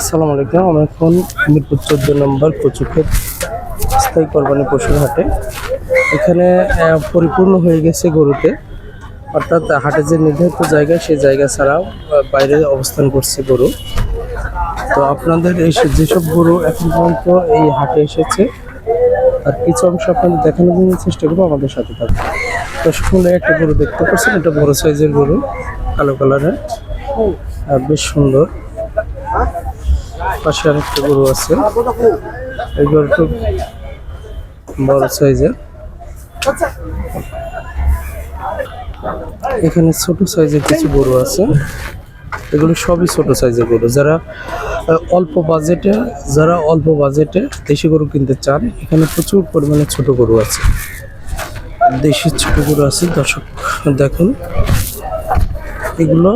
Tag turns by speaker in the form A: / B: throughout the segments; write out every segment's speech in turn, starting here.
A: আসসালামু আলাইকুম, আমি এখন মিরপুর চোদ্দ নম্বর কচুক্ষেত স্থায়ী কোরবানি পশুর হাটে। এখানে পরিপূর্ণ হয়ে গেছে গরুতে। অর্থাৎ হাটে যে নির্ধারিত জায়গা, সেই জায়গা ছাড়াও বাইরে অবস্থান করছে গরু। তো আপনাদের এই যেসব গরু এখন পর্যন্ত এই হাটে এসেছে, আর কিছু অংশ আপনাদের দেখানোর জন্য চেষ্টা করব, আমাদের সাথে থাকবে তো শুনে একটা গরু দেখতে পাচ্ছেন, এটা বড় সাইজের গরু, কালো কালারের বেশ সুন্দর। পাশে আরেকটা গরু আছে। এই গরুটা বড় সাইজের। এখানে ছোট সাইজের কিছু গরু আছে। এগুলো সবই ছোট সাইজের গরু। যারা অল্প বাজেটে, যারা অল্প বাজেটে দেশি গরু কিনতে চান, এখানে প্রচুর পরিমাণে ছোট গরু আছে। দেশি ছোট গরু আছে, দর্শক, দেখুন। এগুলো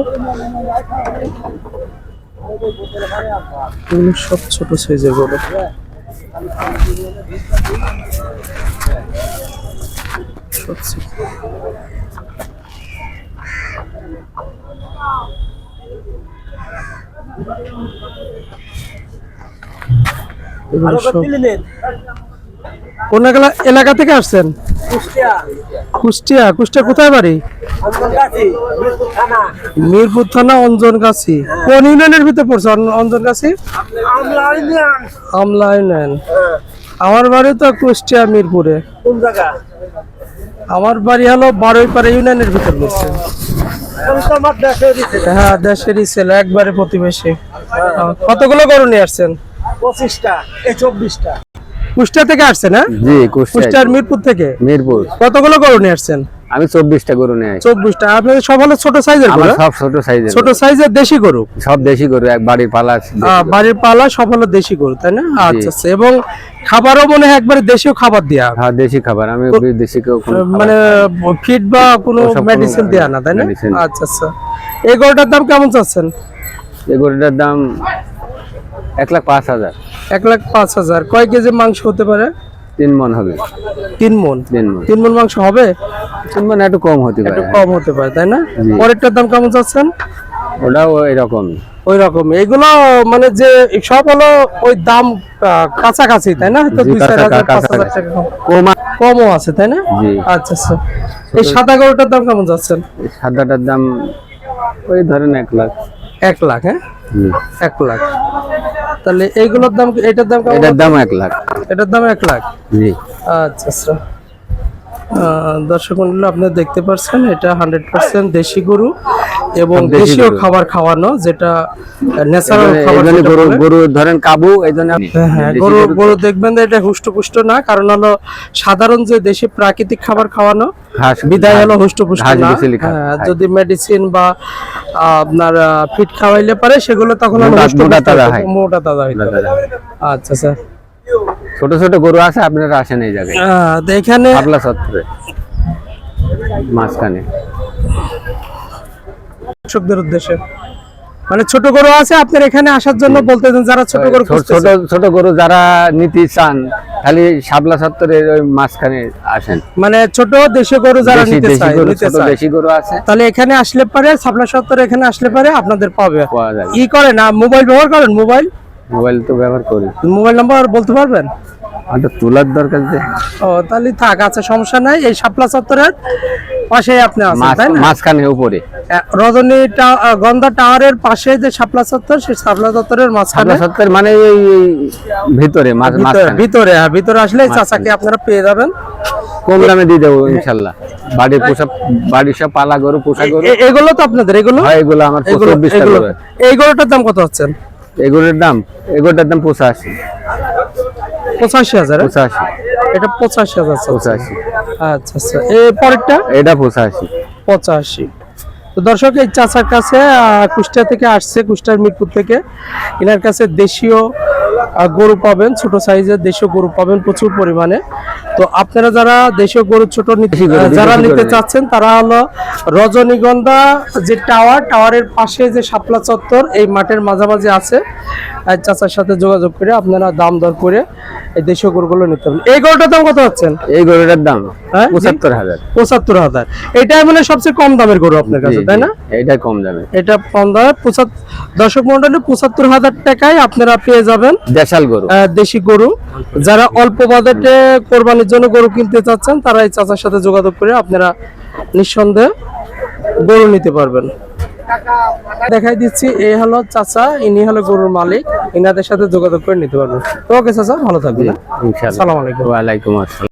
A: এগুলো সব ছোট সাইজের সব সব কোন এলাকা- এলাকা থেকে আসছেন? কুষ্টিয়া। কুষ্টিয়া কোথায় বাড়ি? মিরপুর থানা। অঞ্জনগাছি। কোন ইউনিয়নের ভিতরে পড়ছে অঞ্জনগাছি? আমলা ইউনিয়ন। আমার বাড়ি তো কুষ্টিয়া মিরপুরে।
B: কোন জায়গা?
A: আমার বাড়ি হলো বারোইপাড়া ইউনিয়নের ভিতর পড়ছে। হ্যাঁ দেশেরই ছেলে একবারে প্রতিবেশী। কতগুলো গরু নিয়ে আসছেন?
B: পঁচিশটা এই চব্বিশটা।
A: কুষ্টিয়া থেকে আসছেন হ্যাঁ?
C: জি কুষ্টিয়া।
A: কুষ্টিয়ার মিরপুর থেকে?
C: মিরপুর।
A: কতগুলো গরু নিয়ে আসছেন?
C: আমি চব্বিশটা গরু নিয়ে।
A: চব্বিশটা। আপনাদের সব হলো ছোট সাইজের গরু হ্যাঁ?
C: সব ছোট সাইজের
A: ছোট সাইজের দেশি গরু?
C: সব দেশি গরু এক বাড়ির পালা
A: বাড়ির পালা সব হলো দেশি গরু তাই না? আচ্ছা আচ্ছা। এবং খাবারও মনে হয় একবারে দেশীয় খাবার দেয়া।
C: হ্যাঁ দেশি খাবার। আমি দেশি কেউ
A: মানে ফিড বা কোনো মেডিসিন দেয়া না তাই না? আচ্ছা আচ্ছা। এই গরুটার দাম কেমন চাচ্ছেন?
C: এই গরুটার দাম এক লাখ পাঁচ হাজার।
A: এক লাখ পাঁচ হাজার। কয় কেজি মাংস হতে পারে?
C: তিন মন হবে।
A: তিন মন?
C: তিন মন।
A: তিন মন মাংস হবে?
C: তিন মন একটু কম হতে
A: একটু
C: পারে।
A: কম হতে পারে তাই না? পরেরটার দাম কেমন চাচ্ছেন?
C: ওটাও এরকম
A: ওই রকম। এগুলো মানে যে সব হলো ওই দাম কাছাকাছি তাই না?
C: তো
A: দুই চার হাজার পাঁচ হাজার টাকা কম।
C: কম
A: কমও আছে তাই না? আচ্ছা আচ্ছা। এই সাদা গরুটার দাম কেমন যাচ্ছেন
C: সাদাটার দাম ওই ধরেন এক লাখ।
A: এক লাখ হ্যাঁ? এক লাখ। তাহলে এইগুলোর দাম এটার দাম
C: এটার দাম এক লাখ।
A: এটার দাম এক লাখ?
C: জি।
A: আচ্ছা আচ্ছা। দর্শক মন্ডল আপনারা দেখতে পাচ্ছেন এটা হান্ড্রেড পার্সেন্ট দেশি গরু। এবং দেশীয় খাবার খাওয়ানো যেটা ন্যাচারাল খাবার
C: গরু গরু ধরেন কাবু এই জন্য
A: হ্যাঁ, হ্যাঁ, গরু
C: গরু-
A: দেখবেন যে এটা হুষ্টপুষ্ট না কারণ হলো সাধারণ যে দেশি প্রাকৃতিক খাবার খাওয়ানো বিদায় হলো হুষ্টপুষ্ট না। হ্যাঁ, যদি মেডিসিন বা আপনার ফিট খাওয়াইলে পারে সেগুলো তখন
C: মোটা- তাজা হয়।
A: মোটা তাজা হইতো। আচ্ছা স্যার।
C: ছোট ছোট গরু আছে আপনারা আসেন এই জায়গায়।
A: তো এখানে
C: মাঝখানে।
A: দর্শকদের উদ্দেশ্যে। মানে ছোট গরু আছে আপনার এখানে আসার জন্য বলতে যারা ছোট গরু
C: ছোট ছোট গরু যারা নিতে চান খালি শাপলা সত্তরের ওই মাঝখানে আসেন।
A: মানে ছোট দেশি গরু যারা নিতে চায়
C: ছোট দেশি গরু আছে।
A: তাহলে এখানে আসলে পারে সাপলা সত্তর এখানে আসলে পারে আপনাদের পাবে। ই করে না মোবাইল ব্যবহার করেন মোবাইল?
C: মোবাইল তো ব্যবহার করি।
A: মোবাইল নাম্বার বলতে পারবেন?
C: হয়তো তোলার দরকার যে।
A: ও তাহলে থাক আচ্ছা সমস্যা নাই। এই শাপলা চত্বরের পাশে আপনি আছেন তাই না?
C: মাঝখানে উপরে।
A: রজনী গন্ধা টাওয়ারের পাশে যে শাপলা চত্বর সেই শাপলা চত্বরের মাঝখানে
C: মানে এই ভিতরে
A: ভিতরে- হ্যাঁ ভিতরে আসলে চাচাকে আপনারা পেয়ে যাবেন।
C: কম দামে দিয়ে দেবো ইনশাল্লাহ। বাড়ির পোষা বাড়ির সব পালা গরু পোষা গরু।
A: এগুলো তো আপনাদের এগুলো?
C: হয় এগুলো আমার আছে।
A: দাম কত হচ্ছেন
C: এগুলোর দাম এগুলোর দাম পঁচাশি।
A: পঁচাশি হাজার হ্যাঁ?
C: পঁচাশি।
A: এটা পঁচাশি হাজার।
C: পঁচাশি।
A: আচ্ছা আচ্ছা। এই পরেরটা?
C: এটা পঁচাশি।
A: পঁচাশি। তো দর্শক এই চাচার কাছে কুষ্টিয়া থেকে আসছে কুষ্টিয়ার মিরপুর থেকে। এনার কাছে দেশীয় গরু পাবেন ছোট সাইজের দেশীয় গরু পাবেন প্রচুর পরিমাণে। তো আপনারা যারা দেশীয় গরু ছোট যারা নিতে চাচ্ছেন তারা হলো রজনীগন্ধা যে টাওয়ার টাওয়ারের পাশে যে শাপলা চত্বর এই মাঠের মাঝামাঝি আছে। চাচার সাথে যোগাযোগ করে আপনারা দাম দর করে এই দেশীয় গরুগুলো নিতে পারেন এই গরুটার দাম কত হচ্ছেন
C: এই গরুটার দাম
A: হ্যাঁ?
C: পঁচাত্তর হাজার।
A: পঁচাত্তর হাজার। এটাই মানে সবচেয়ে কম দামের গরু আপনার কাছে তাই না?
C: এইটা কম দামে
A: এটা কম দামে পঁচাত্তর দর্শক মন্ডলী পঁচাত্তর হাজার টাকায় আপনারা পেয়ে যাবেন
C: দেশাল গরু।
A: দেশি গরু। যারা অল্প বাজেটে কোরবানির জন্য গরু কিনতে চাচ্ছেন তারা এই চাচার সাথে যোগাযোগ করে আপনারা নিঃসন্দেহে গরু নিতে পারবেন। দেখাই দিচ্ছি এই হলো চাচা ইনি হলো গরুর মালিক ইনাদের সাথে যোগাযোগ করে নিতে পারবেন। তো ওকে চাচা ভালো থাকবেন? সালাম আলাইকুম।
C: ওয়ালাইকুম আসসালাম।